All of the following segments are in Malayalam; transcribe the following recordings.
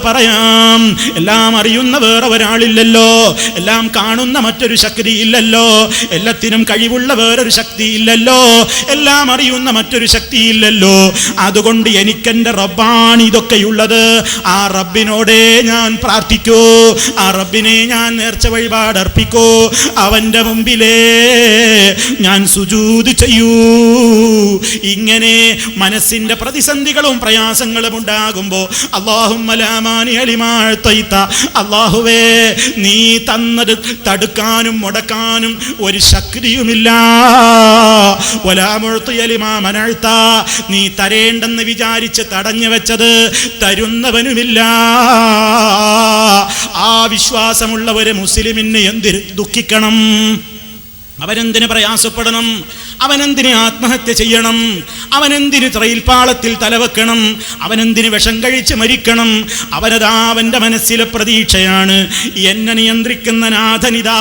പറയാം. എല്ലാം അറിയുന്ന വേറെ ഒരാളില്ലല്ലോ. എല്ലാം കാണുന്ന മറ്റൊരു ശക്തി ഇല്ലല്ലോ എല്ലാത്തിനും കഴിവുള്ള വേറൊരു ശക്തി ഇല്ലല്ലോ എല്ലാം അറിയുന്ന മറ്റൊരു ശക്തി ഇല്ലല്ലോ അതുകൊണ്ട് എനിക്കെന്റെ റബ്ബാണ് ഇതൊക്കെയുള്ളത്. ആ റബ്ബിനോടേ ഞാൻ പ്രാർത്ഥിക്കൂ. ആ റബ്ബിനെ ഞാൻ നേർച്ച വഴിപാട് അർപ്പിക്കൂ. അവന്റെ മുമ്പിലേ ഞാൻ സുജൂത് ചെയ്യൂ. ഇങ്ങനെ മനസ്സിന്റെ പ്രതിസന്ധികളും പ്രയാസങ്ങളും ഉണ്ടാകുമ്പോ അലിമാഴ്ത്തൈത്ത അള്ളാഹുവേ നീ തന്നത് തടുക്കാനും മുടക്കാനും ഒരു ശക്തിയുമില്ല. ഒലാമുഴത്തലിമാമനഴ്ത്ത നീ തരേണ്ടെന്ന് വിചാരിച്ച് തടഞ്ഞു വെച്ചത് തരുന്നവനുമില്ല. ആ വിശ്വാസമുള്ള ഒരു മുസ്ലിമിന് എന്തിന് ദുഃഖിക്കണം? അവനെന്തിന് പ്രയാസപ്പെടണം? അവനെന്തിനെ ആത്മഹത്യ ചെയ്യണം? അവനെന്തിന് ത്രയിൽപ്പാളത്തിൽ തലവെക്കണം അവനെന്തിന് വിഷം കഴിച്ച് മരിക്കണം? അവനതാ അവന്റെ മനസ്സിലെ പ്രതീക്ഷയാണ്. എന്നെ നിയന്ത്രിക്കുന്ന നാഥനിതാ.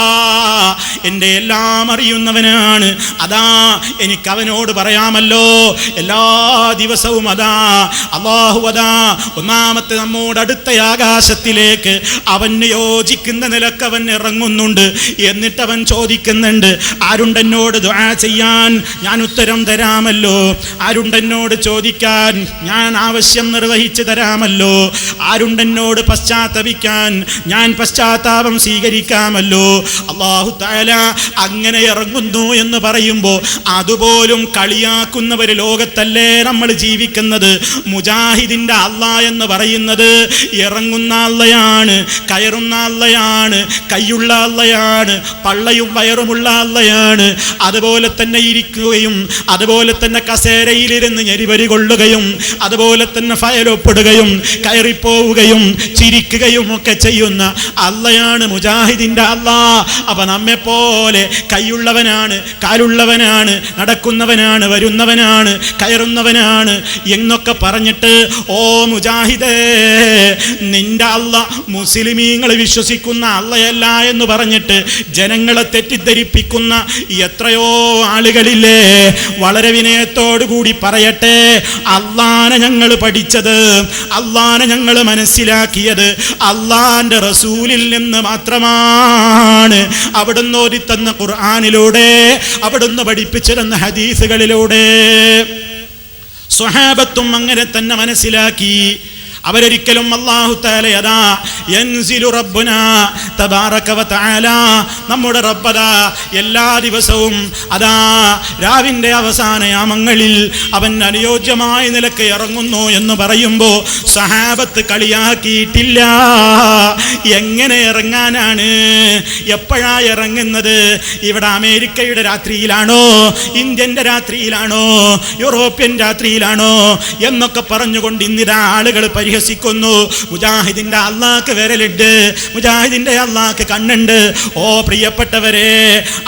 എന്റെ എല്ലാം അറിയുന്നവനാണ്. അതാ എനിക്ക് അവനോട് പറയാമല്ലോ. എല്ലാ ദിവസവും അതാ. അള്ളാഹു അതാ. ഒന്നാമത്തെ നമ്മോട് അടുത്ത ആകാശത്തിലേക്ക് അവന് യോജിക്കുന്ന നിലയ്ക്ക് അവൻ ഇറങ്ങുന്നുണ്ട്. എന്നിട്ട് അവൻ ചോദിക്കുന്നുണ്ട് ആരുണ്ടെന്നോട് ദുആ ചെയ്യാൻ? ഞാൻ ഉത്തരം തരാമല്ലോ. ആരുണ്ടെന്നോട് ചോദിക്കാൻ ഞാൻ ആവശ്യം നിർവഹിച്ചു തരാമല്ലോ. ആരുണ്ടെന്നോട് പശ്ചാത്തപിക്കാൻ ഞാൻ പശ്ചാത്താപം സ്വീകരിക്കാമല്ലോ. അള്ളാഹു താല അങ്ങനെ ഇറങ്ങുന്നു എന്ന് പറയുമ്പോൾ അതുപോലും കളിയാക്കുന്നവർ ലോകത്തല്ലേ നമ്മൾ ജീവിക്കുന്നത്? മുജാഹിദിന്റെ അല്ല എന്ന് പറയുന്നത് ഇറങ്ങുന്ന അള്ളയാണ് കയറുന്ന അള്ളയാണ് കൈയുള്ള അള്ളയാണ് പള്ളയും വയറുമുള്ള അള്ളയാണ്. അതുപോലെ തന്നെ ഇരിക്കുകയും അതുപോലെ തന്നെ കസേരയിലിരുന്ന് ഞെരിവരി കൊള്ളുകയും അതുപോലെ തന്നെ ഫയലൊപ്പിടുകയും കയറിപ്പോവുകയും ചിരിക്കുകയും ഒക്കെ ചെയ്യുന്ന അള്ളയാണ് മുജാഹിദിന്റെ അല്ല അപ്പം നമ്മെ പോലെ കൈയുള്ളവനാണ് കാലുള്ളവനാണ് നടക്കുന്നവനാണ് വരുന്നവനാണ് കയറുന്നവനാണ് എന്നൊക്കെ പറഞ്ഞിട്ട് ഓ മുജാഹിദേ നിന്റെ അല്ല മുസ്ലിമീങ്ങൾ വിശ്വസിക്കുന്ന അള്ളയല്ല എന്ന് പറഞ്ഞിട്ട് ജനങ്ങളെ തെറ്റിദ്ധരിപ്പിക്കുന്ന എത്രയോ ആളുകളില്ലേ? വളരെ വിനയത്തോടു കൂടി പറയട്ടെ. അള്ളാനെ ഞങ്ങൾ പഠിച്ചത് അള്ളാനെ ഞങ്ങൾ മനസ്സിലാക്കിയത് അള്ളാന്റെ റസൂലിൽ നിന്ന് മാത്രമാണ്. അവിടുന്ന് ഓരിത്തന്ന ഖുർആാനിലൂടെ അവിടുന്ന് പഠിപ്പിച്ചു തന്ന ഹദീസുകളിലൂടെ. സ്വഹാബത്തും അങ്ങനെ തന്നെ മനസ്സിലാക്കി. അവരൊരിക്കലും അള്ളാഹു നമ്മുടെ റബ്ബതാ എല്ലാ ദിവസവും അതാ രാവിന്റെ അവസാന യാമങ്ങളിൽ അവൻ അനുയോജ്യമായ നിലയ്ക്ക് ഇറങ്ങുന്നു എന്ന് പറയുമ്പോൾ സഹാബത്ത് കളിയാക്കിയിട്ടില്ല. എങ്ങനെ ഇറങ്ങാനാണ്? എപ്പോഴാ ഇറങ്ങുന്നത്? ഇവിടെ അമേരിക്കയുടെ രാത്രിയിലാണോ? ഇന്ത്യന്റെ രാത്രിയിലാണോ? യൂറോപ്യൻ രാത്രിയിലാണോ? എന്നൊക്കെ പറഞ്ഞുകൊണ്ട് ഇന്നിതാ ആളുകൾ പരിഹസിക്കുന്നു മുജാഹിദിന്റെ അള്ളാക്ക് വിരലുണ്ട് മുജാഹിദിന്റെ അള്ളാക്ക് കണ്ണുണ്ട്. ഓ പ്രിയപ്പെട്ടവരെ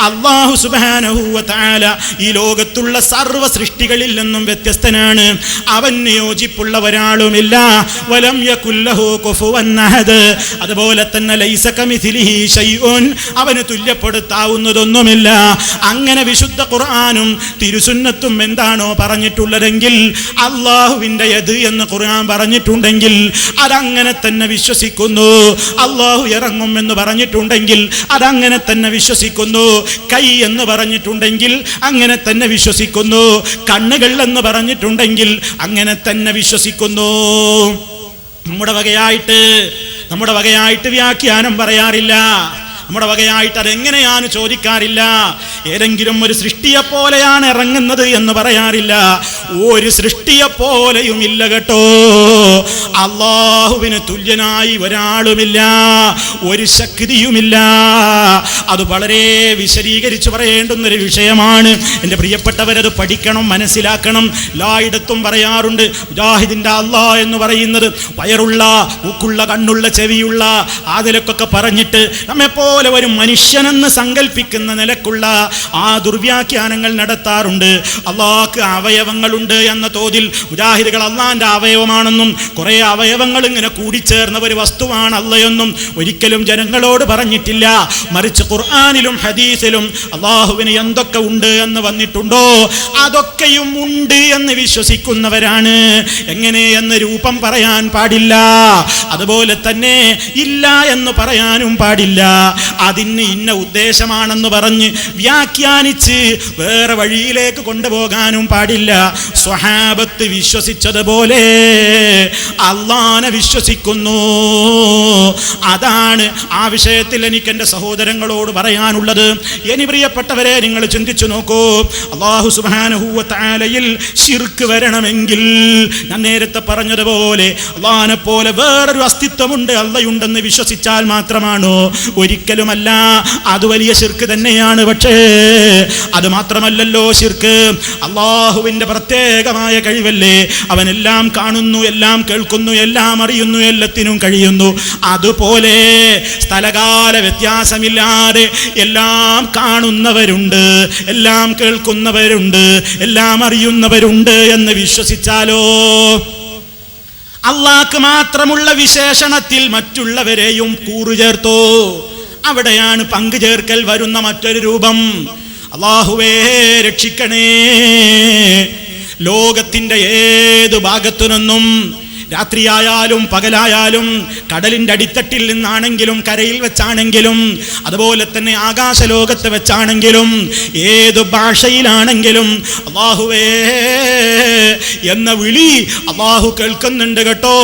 അള്ളാഹു സുബാനഹൂവത്താല ഈ ലോകത്തുള്ള സർവ സൃഷ്ടികളിൽ നിന്നും വ്യത്യസ്തനാണ്. അവന് യോജിപ്പുള്ള ഒരാളുമില്ല. വലം അതുപോലെ തന്നെ ശൈഉൻ. അവന് തുല്യപ്പെടുത്താവുന്നതൊന്നുമില്ല. അങ്ങനെ വിശുദ്ധ ഖുർആാനും തിരുസുന്നത്തും എന്താണോ പറഞ്ഞിട്ടുള്ളതെങ്കിൽ അള്ളാഹുവിന്റെ എന്ന് ഖുർആൻ പറഞ്ഞിട്ടുണ്ടെങ്കിൽ അതങ്ങനെ തന്നെ വിശ്വസിക്കുന്നു. അള്ളാഹു ഇറങ്ങും എന്ന് പറഞ്ഞിട്ടുണ്ടെങ്കിൽ അതങ്ങനെ തന്നെ വിശ്വസിക്കുന്നു. കൈ എന്ന് പറഞ്ഞിട്ടുണ്ടെങ്കിൽ അങ്ങനെ തന്നെ വിശ്വസിക്കുന്നു. കണ്ണുകൾ എന്ന് പറഞ്ഞിട്ടുണ്ടെങ്കിൽ അങ്ങനെ തന്നെ വിശ്വസിക്കുന്നു. നമ്മുടെ വകയായിട്ട് നമ്മുടെ വകയായിട്ട് വ്യാഖ്യാനം പറയാറില്ല. നമ്മുടെ വകയായിട്ട് അതെങ്ങനെയാണ് ചോദിക്കാറില്ല? ഏതെങ്കിലും ഒരു സൃഷ്ടിയെ പോലെയാണ് ഇറങ്ങുന്നത് എന്ന് പറയാറില്ല. ഒരു സൃഷ്ടിയെ പോലെയും ഇല്ല കേട്ടോ. അള്ളാഹുവിന് തുല്യനായി ഒരാളുമില്ല ഒരു ശക്തിയുമില്ല. അത് വളരെ വിശദീകരിച്ച് പറയേണ്ടുന്ന ഒരു വിഷയമാണ്. എന്റെ പ്രിയപ്പെട്ടവരത് പഠിക്കണം മനസ്സിലാക്കണം. എല്ലായിടത്തും പറയാറുണ്ട് മുജാഹിദിന്റെ അള്ളാ എന്ന് പറയുന്നത്. വയറുള്ള ഉക്കുള്ള കണ്ണുള്ള ചെവിയുള്ള ആതിലൊക്കെ പറഞ്ഞിട്ട് നമ്മെപ്പോലെ ഒരു മനുഷ്യനെന്ന് സങ്കല്പിക്കുന്ന നിലക്കുള്ള ആ ദുർവ്യാഖ്യാനങ്ങൾ നടത്താറുണ്ട്. അള്ളാഹ്ക്ക് അവയവങ്ങളുണ്ട് എന്ന തോതിൽ മുജാഹിദുകൾ അള്ളാഹിന്റെ അവയവമാണെന്നും കുറേ അവയവങ്ങൾ ഇങ്ങനെ കൂടിച്ചേർന്ന ഒരു വസ്തുവാണ് അല്ലയെന്നും ഒരിക്കലും ജനങ്ങളോട് പറഞ്ഞിട്ടില്ല. മറിച്ച് ഖുർആാനിലും ഹദീസിലും അള്ളാഹുവിന് എന്തൊക്കെ ഉണ്ട് എന്ന് വന്നിട്ടുണ്ടോ? അതൊക്കെയും ഉണ്ട് എന്ന് വിശ്വസിക്കുന്നവരാണ്. എങ്ങനെ എന്ന് രൂപം പറയാൻ പാടില്ല. അതുപോലെ തന്നെ ഇല്ല എന്ന് പറയാനും പാടില്ല. അതിന് ഇന്ന ഉദ്ദേശമാണെന്ന് പറഞ്ഞ് വ്യാഖ്യാനിച്ച് വേറെ വഴിയിലേക്ക് കൊണ്ടുപോകാനും പാടില്ല. സ്വഹാബത്ത് വിശ്വസിച്ചതുപോലെ അള്ളാനെ വിശ്വസിക്കുന്നു. അതാണ് ആ വിഷയത്തിൽ എനിക്ക് എന്റെ സഹോദരങ്ങളോട് പറയാനുള്ളത്. ഇനി പ്രിയപ്പെട്ടവരെ നിങ്ങൾ ചിന്തിച്ചു നോക്കൂ. അള്ളാഹു സുബാനഹൂവത്താലയിൽ ശിർക്ക് വരണമെങ്കിൽ ഞാൻ നേരത്തെ പറഞ്ഞതുപോലെ അള്ളാനെ പോലെ വേറൊരു അസ്തിത്വമുണ്ട് അള്ളയുണ്ടെന്ന് വിശ്വസിച്ചാൽ മാത്രമാണോ? ഒരിക്കലുമല്ല. അത് വലിയ ശിർക്ക് തന്നെയാണ് പക്ഷേ അത് മാത്രമല്ലല്ലോ ശിർക്ക്. അള്ളാഹുവിന്റെ പ്രത്യേകമായ കഴിവല്ലേ? അവനെല്ലാം കാണുന്നു എല്ലാം കേൾക്കുന്നു എല്ലാം അറിയുന്നു എല്ലാത്തിനും കഴിയുന്നു. അതുപോലെ സ്ഥലകാല വ്യത്യാസമില്ലാതെ എല്ലാം കാണുന്നവരുണ്ട് എല്ലാം കേൾക്കുന്നവരുണ്ട് എല്ലാം അറിയുന്നവരുണ്ട് എന്ന് വിശ്വസിച്ചാലോ? അള്ളാഹ്ക്ക് മാത്രമുള്ള വിശേഷണത്തിൽ മറ്റുള്ളവരെയും കൂറുചേർത്തോ? അവിടെയാണ് പങ്കുചേർക്കൽ വരുന്ന മറ്റൊരു രൂപം. അള്ളാഹുവേ രക്ഷിക്കണേ. ലോകത്തിന്റെ ഏതു ഭാഗത്തു നിന്നും രാത്രിയായാലും പകലായാലും കടലിന്റെ അടിത്തട്ടിൽ നിന്നാണെങ്കിലും കരയിൽ വെച്ചാണെങ്കിലും അതുപോലെ തന്നെ ആകാശലോകത്ത് വെച്ചാണെങ്കിലും ഏത് ഭാഷയിലാണെങ്കിലും അള്ളാഹുവേ എന്ന വിളി അള്ളാഹു കേൾക്കുന്നുണ്ട് കേട്ടോ.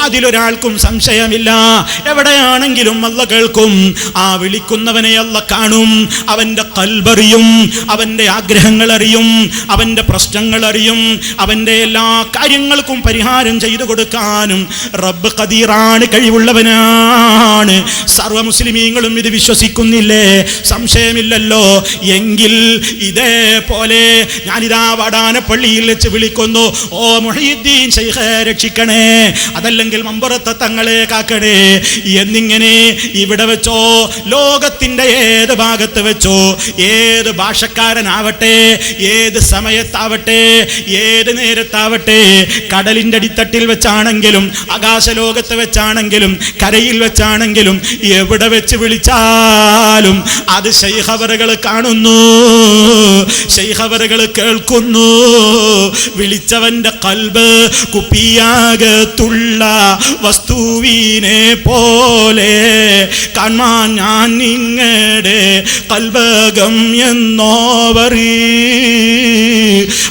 അതിലൊരാൾക്കും സംശയമില്ല. എവിടെയാണെങ്കിലും അല്ല കേൾക്കും. ആ വിളിക്കുന്നവനെ അല്ല കാണും. അവന്റെ കൽബറിയും അവന്റെ ആഗ്രഹങ്ങൾ അറിയും അവന്റെ പ്രശ്നങ്ങൾ അറിയും അവന്റെ എല്ലാ കാര്യങ്ങൾക്കും പരിഹാരം ചെയ്തു കൊടുക്കാനും റബ്ബ് കദീറാണ് കഴിവുള്ളവനാണ്. സർവ മുസ്ലിമീങ്ങളും ഇത് വിശ്വസിക്കുന്നില്ലേ? സംശയമില്ലല്ലോ. എങ്കിൽ ഇതേപോലെ ഞാനിതാ വടാനപ്പള്ളിയിൽ വെച്ച് വിളിക്കുന്നു. ഓ മൊഹീദ്ദീൻ ശൈഖ രക്ഷിക്കണേ. അതല്ലെങ്കിൽ മമ്പുറത്തെ തങ്ങളെ കാക്കണേ. എന്നിങ്ങനെ ഇവിടെ വെച്ചോ ലോകത്തിന്റെ ഏത് ഭാഗത്ത് വെച്ചോ ഏത് ഭാഷക്കാരനാവട്ടെ ഏത് സമയത്താവട്ടെ ഏത് നേരത്താവട്ടെ കടലിന്റെ അടിത്തട്ടിൽ വെച്ചാണെങ്കിലും ആകാശലോകത്ത് വെച്ചാണെങ്കിലും കരയിൽ വെച്ചാണെങ്കിലും എവിടെ വെച്ച് വിളിച്ചാലും അത് ശൈഹവറുകൾ കാണുന്നു. ശൈഹവറുകൾ കേൾക്കുന്നു. വിളിച്ചവന്റെ കൽബ് കുപ്പിയാകത്തുള്ള വസ്തുവിനെ പോലെ കാണാൻ ഞാൻ നിങ്ങളുടെ കൽബകം എന്നോവറി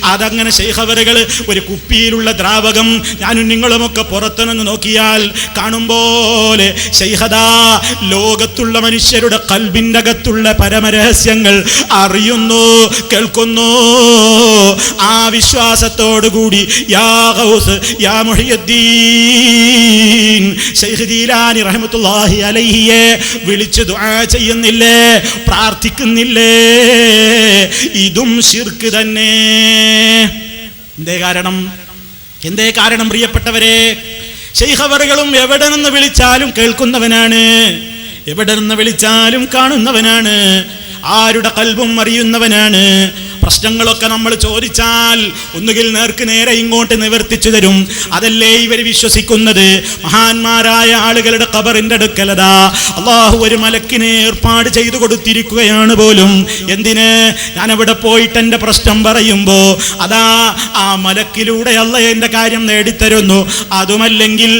അതങ്ങനെ ശൈഹവറുകൾ ഒരു കുപ്പിയിലുള്ള ദ്രാവകം ഞാനും നിങ്ങളുമൊക്കെ പുറത്തുനിന്ന് നോക്കിയാൽ കാണും പോലെ ലോകത്തുള്ള മനുഷ്യരുടെ കൽബിന്റെ അകത്തുള്ള പരമരഹസ്യങ്ങൾ അറിയുന്നു കേൾക്കുന്നു. ആ വിശ്വാസത്തോടുകൂടി യാ ഗൗസ് യാ മുഹിയുദ്ദീൻ ശൈഖ് ജീലാനി റഹ്മത്തുള്ളാഹി അലൈഹിയെ വിളിച്ച് ദുആ ചെയ്യുന്നില്ലേ പ്രാർത്ഥിക്കുന്നില്ലേ? ഇതും ശിർക്ക് തന്നെ. എന്തേ കാരണം? എന്തേ കാരണം പ്രിയപ്പെട്ടവരെ? ശൈഖവറുകളും എവിടെ നിന്ന് വിളിച്ചാലും കേൾക്കുന്നവനാണ്. എവിടെ നിന്ന് വിളിച്ചാലും കാണുന്നവനാണ്. ആരുടെ കൽവും അറിയുന്നവനാണ്. പ്രശ്നങ്ങളൊക്കെ നമ്മൾ ചോദിച്ചാൽ ഒന്നുകിൽ നേർക്ക് നേരെ ഇങ്ങോട്ട് നിവർത്തിച്ചു തരും. അതല്ലേ ഇവർ വിശ്വസിക്കുന്നത്? മഹാന്മാരായ ആളുകളുടെ കബറിന്റെ അടുക്കലതാ. അള്ളാഹു ഒരു മലക്കിനെ ഏർപ്പാട് ചെയ്തു കൊടുത്തിരിക്കുകയാണ് പോലും. എന്തിന്? ഞാൻ അവിടെ പോയിട്ട് എന്റെ പ്രശ്നം പറയുമ്പോ അതാ ആ മലക്കിലൂടെ അല്ല എന്റെ കാര്യം നേടിത്തരുന്നു. അതുമല്ലെങ്കിൽ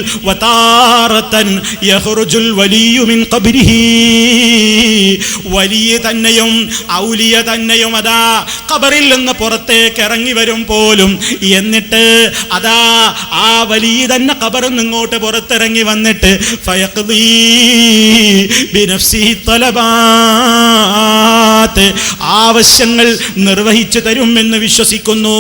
വലിയ തന്നെയും ഔലിയ തന്നെയും അതാ ഖബറിൽ നിന്ന് പുറത്തേക്ക് ഇറങ്ങി വരും പോലും. എന്നിട്ട് അതാ ആ വലിയ തന്നെ ഖബറിൽ നിങ്ങോട്ട് പുറത്തിറങ്ങി വന്നിട്ട് ആവശ്യങ്ങൾ നിർവഹിച്ചു തരും എന്ന് വിശ്വസിക്കുന്നു.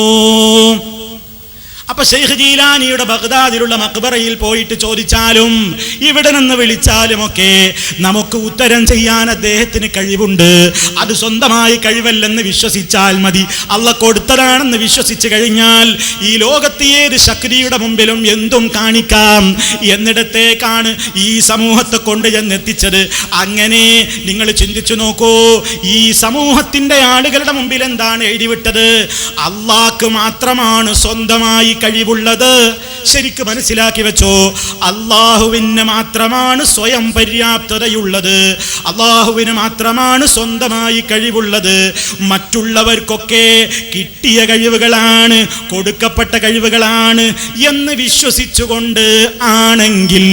അപ്പൊ ഷെയ്ഖ് ജീലാനിയുടെ ബഗ്ദാദിലുള്ള മക്ബറയിൽ പോയിട്ട് ചോദിച്ചാലും ഇവിടെ നിന്ന് വിളിച്ചാലും ഒക്കെ നമുക്ക് ഉത്തരം ചെയ്യാൻ അദ്ദേഹത്തിന് കഴിവുണ്ട്. അത് സ്വന്തമായി കഴിവല്ലെന്ന് വിശ്വസിച്ചാൽ മതി. അള്ള കൊടുത്തതാണെന്ന് വിശ്വസിച്ചു കഴിഞ്ഞാൽ ഈ ലോകത്ത് ഏത് ശക്തിയുടെ മുമ്പിലും എന്തും കാണിക്കാം. എന്നിടത്തേക്കാണ് ഈ സമൂഹത്തെ കൊണ്ട് ചെന്നെത്തിച്ചത്. അങ്ങനെ നിങ്ങൾ ചിന്തിച്ചു നോക്കൂ ഈ സമൂഹത്തിന്റെ ആളുകളുടെ മുമ്പിൽ എന്താണ് എഴുതിവിട്ടത്? അള്ളാക്ക് മാത്രമാണ് സ്വന്തമായി കഴിവുള്ളത് ശരിക്ക് മനസ്സിലാക്കി വെച്ചോ. അള്ളാഹുവിന് മാത്രമാണ് സ്വയം പര്യാപ്തതയുള്ളത്. അള്ളാഹുവിന് മാത്രമാണ് സ്വന്തമായി കഴിവുള്ളത്. മറ്റുള്ളവർക്കൊക്കെ കിട്ടിയ കഴിവുകളാണ് കൊടുക്കപ്പെട്ട കഴിവുകളാണ് എന്ന് വിശ്വസിച്ചുകൊണ്ട് ആണെങ്കിൽ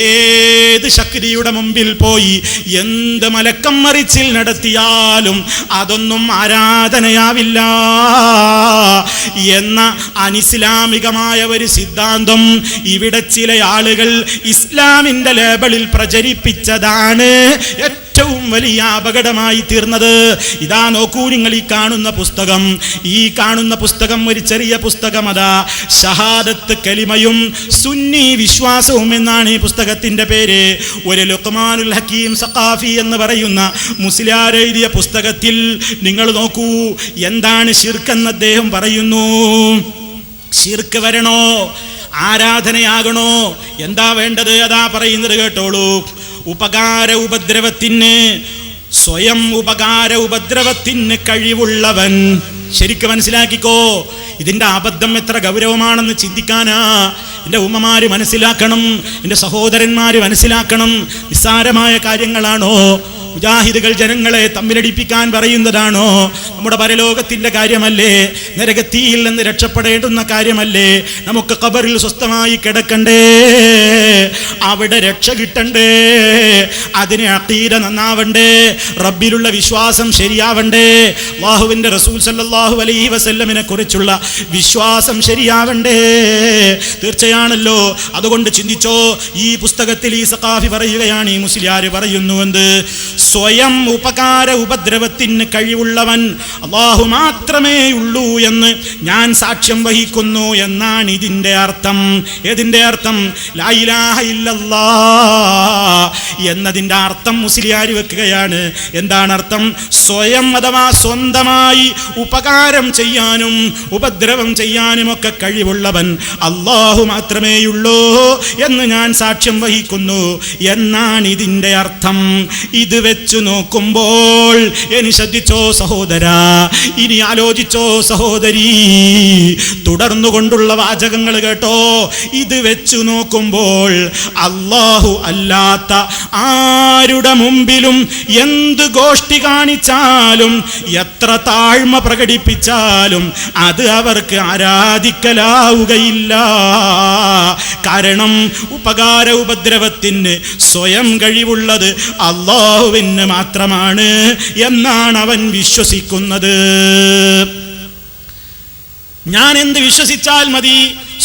ഏത് ശക്തിയുടെ മുമ്പിൽ പോയി എന്ത് മലക്കം മറിച്ചിൽ നടത്തിയാലും അതൊന്നും ആരാധനയാവില്ല എന്ന അനിസ്ലാമികമായ ഒരു സിദ്ധാന്തം ഇവിടെ ചില ആളുകൾ ഇസ്ലാമിന്റെ ലേബലിൽ പ്രചരിപ്പിച്ചതാണ്. ഏറ്റവും വലിയ അപകടമായി തീർന്നത്. ഇതാ നോക്കൂ നിങ്ങൾ ഈ കാണുന്ന പുസ്തകം. ഈ കാണുന്ന പുസ്തകം ഒരു ചെറിയ പുസ്തകം അതാ. ഷഹാദത്ത് കലിമയും സുന്നി വിശ്വാസവും എന്നാണ് ഈ പുസ്തകത്തിന്റെ പേര്. ഒരു ലുക്മാനുൽ ഹക്കീം സഖാഫി എന്ന് പറയുന്ന മുസ്ലിയാർ എഴുതിയ പുസ്തകത്തിൽ നിങ്ങൾ നോക്കൂ എന്താണ് ശിർക്കെന്ന് അദ്ദേഹം പറയുന്നു. ഷിർക്ക് വരണോ? ആരാധനയാകണോ? എന്താ വേണ്ടത്? അതാ പറയുന്നത് കേട്ടോളൂ. ഉപകാര ഉപദ്രവത്തിന് സ്വയം ഉപകാര ഉപദ്രവത്തിന് കഴിവുള്ളവൻ. ശരിക്ക് മനസ്സിലാക്കിക്കോ. ഇതിന്റെ അബദ്ധം എത്ര ഗൗരവമാണെന്ന് ചിന്തിക്കാനാ. എന്റെ ഉമ്മമാര് മനസ്സിലാക്കണം. എന്റെ സഹോദരന്മാർ മനസ്സിലാക്കണം. നിസ്സാരമായ കാര്യങ്ങളാണോ? മുജാഹിദുകൾ ജനങ്ങളെ തമ്മിലടിപ്പിക്കാൻ പറയുന്നതാണോ? നമ്മുടെ പരലോകത്തിന്റെ കാര്യമല്ലേ? നരകത്തിയിൽ നിന്ന് രക്ഷപ്പെടേണ്ടുന്ന കാര്യമല്ലേ? നമുക്ക് കബറിൽ സ്വസ്ഥമായി കിടക്കണ്ടേ? അവിടെ രക്ഷ കിട്ടണ്ടേ? അതിന് അക്കീര നന്നാവണ്ടേ? റബ്ബിലുള്ള വിശ്വാസം ശരിയാവണ്ടേ? അള്ളാഹുവിന്റെ റസൂൽ സല്ലാഹു അലൈഹി വസല്ലമിനെ കുറിച്ചുള്ള വിശ്വാസം ശരിയാവണ്ടേ? തീർച്ചയാണല്ലോ. അതുകൊണ്ട് ചിന്തിച്ചോ ഈ പുസ്തകത്തിൽ ഈ സഖാഫി പറയുകയാണ് ഈ മുസ്ലിയാർ പറയുന്നുവെന്ന് സ്വയം ഉപകാര ഉപദ്രവത്തിന് കഴിവുള്ളവൻ അള്ളാഹു മാത്രമേ ഉള്ളൂ എന്ന് ഞാൻ സാക്ഷ്യം വഹിക്കുന്നു എന്നാണ് ഇതിന്റെ അർത്ഥം. ഏതിന്റെ അർത്ഥം? എന്നതിന്റെ അർത്ഥം മുസ്ലിയാരി വെക്കുകയാണ്. എന്താണ് അർത്ഥം? സ്വയം അഥവാ സ്വന്തമായി ഉപകാരം ചെയ്യാനും ഉപദ്രവം ചെയ്യാനും ഒക്കെ കഴിവുള്ളവൻ അള്ളാഹു മാത്രമേയുള്ളൂ എന്ന് ഞാൻ സാക്ഷ്യം വഹിക്കുന്നു എന്നാണ് ഇതിന്റെ അർത്ഥം. ഇത് വെച്ചു നോക്കുമ്പോൾ ഇനി ശ്രദ്ധിച്ചോ സഹോദര ഇനി ആലോചിച്ചോ സഹോദരി. തുടർന്നുകൊണ്ടുള്ള വാചകങ്ങൾ കേട്ടോ. ഇത് വെച്ചു നോക്കുമ്പോൾ അള്ളാഹു അല്ലാത്ത ആരുടെ മുമ്പിലും എന്ത് ഗോഷ്ടി കാണിച്ചാലും എത്ര താഴ്മ പ്രകടിപ്പിച്ചാലും അത് അവർക്ക് ആരാധിക്കലാവുകയില്ല. കാരണം ഉപകാര ഉപദ്രവത്തിന് സ്വയം കഴിവുള്ളത് അള്ളാഹുവിന് മാത്രമാണ് എന്നാണ് അവൻ വിശ്വസിക്കുന്നത്. ഞാൻ എന്ത് വിശ്വസിച്ചാൽ മതി?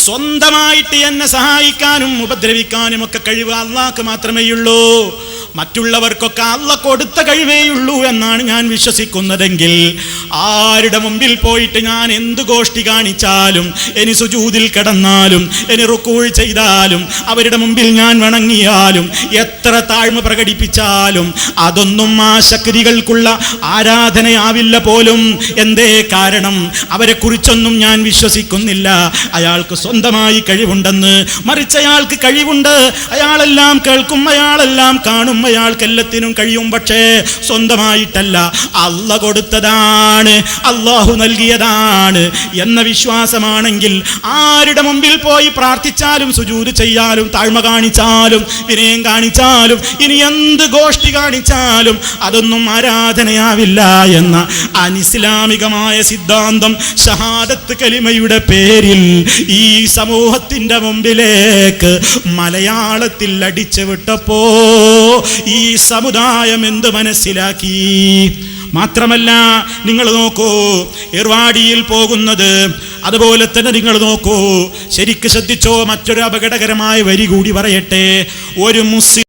സ്വന്തമായിട്ട് എന്നെ സഹായിക്കാനും ഉപദ്രവിക്കാനും ഒക്കെ കഴിവ് അള്ളാഹ്ക്ക് മാത്രമേയുള്ളൂ. മറ്റുള്ളവർക്കൊക്കെ അല്ല കൊടുത്ത കഴിവേയുള്ളൂ എന്നാണ് ഞാൻ വിശ്വസിക്കുന്നതെങ്കിൽ ആരുടെ മുമ്പിൽ പോയിട്ട് ഞാൻ എന്ത് ഗോഷ്ടി കാണിച്ചാലും എനി സുജൂതിൽ കിടന്നാലും എനി റുക്കൂൾ ചെയ്താലും അവരുടെ മുമ്പിൽ ഞാൻ വണങ്ങിയാലും താഴ്മ പ്രകടിപ്പിച്ചാലും അതൊന്നും ആ ശക്തികൾക്കുള്ള ആരാധനയാവില്ല പോലും. എന്തേ കാരണം? അവരെ കുറിച്ചൊന്നും ഞാൻ വിശ്വസിക്കുന്നില്ല. അയാൾക്ക് സ്വന്തമായി കഴിവുണ്ടെന്ന് മറിച്ച് അയാൾക്ക് കഴിവുണ്ട്. അയാളെല്ലാം കേൾക്കും അയാളെല്ലാം കാണും. അയാൾക്ക് എല്ലാത്തിനും കഴിയും പക്ഷേ സ്വന്തമായിട്ടല്ല. അല്ല കൊടുത്തതാണ് അള്ളാഹു നൽകിയതാണ് എന്ന വിശ്വാസമാണെങ്കിൽ ആരുടെ മുമ്പിൽ പോയി പ്രാർത്ഥിച്ചാലും സുജൂത് ചെയ്യാലും താഴ്മ കാണിച്ചാലും വിനയം കാണിച്ചാലും ഇനി എന്ത് ഗോഷ്ടി കാണിച്ചാലും അതൊന്നും ആരാധനയാവില്ല എന്ന അനിസ്ലാമികമായ സിദ്ധാന്തം ഷഹാദത്ത് കലിമയുടെ പേരിൽ ഈ സമൂഹത്തിന്റെ മുമ്പിലേക്ക് മലയാളത്തിൽ അടിച്ചു വിട്ടപ്പോ ഈ സമുദായം എന്ത് മനസ്സിലാക്കി? മാത്രമല്ല നിങ്ങൾ നോക്കൂ ഏർവാടിയിൽ പോകുന്നത് അതുപോലെ തന്നെ നിങ്ങൾ നോക്കൂ ശരിക്ക് ശ്രദ്ധിച്ചോ മറ്റൊരു അപകടകരമായ വരി കൂടി പറയട്ടെ. ഒരു മുസ്ലിം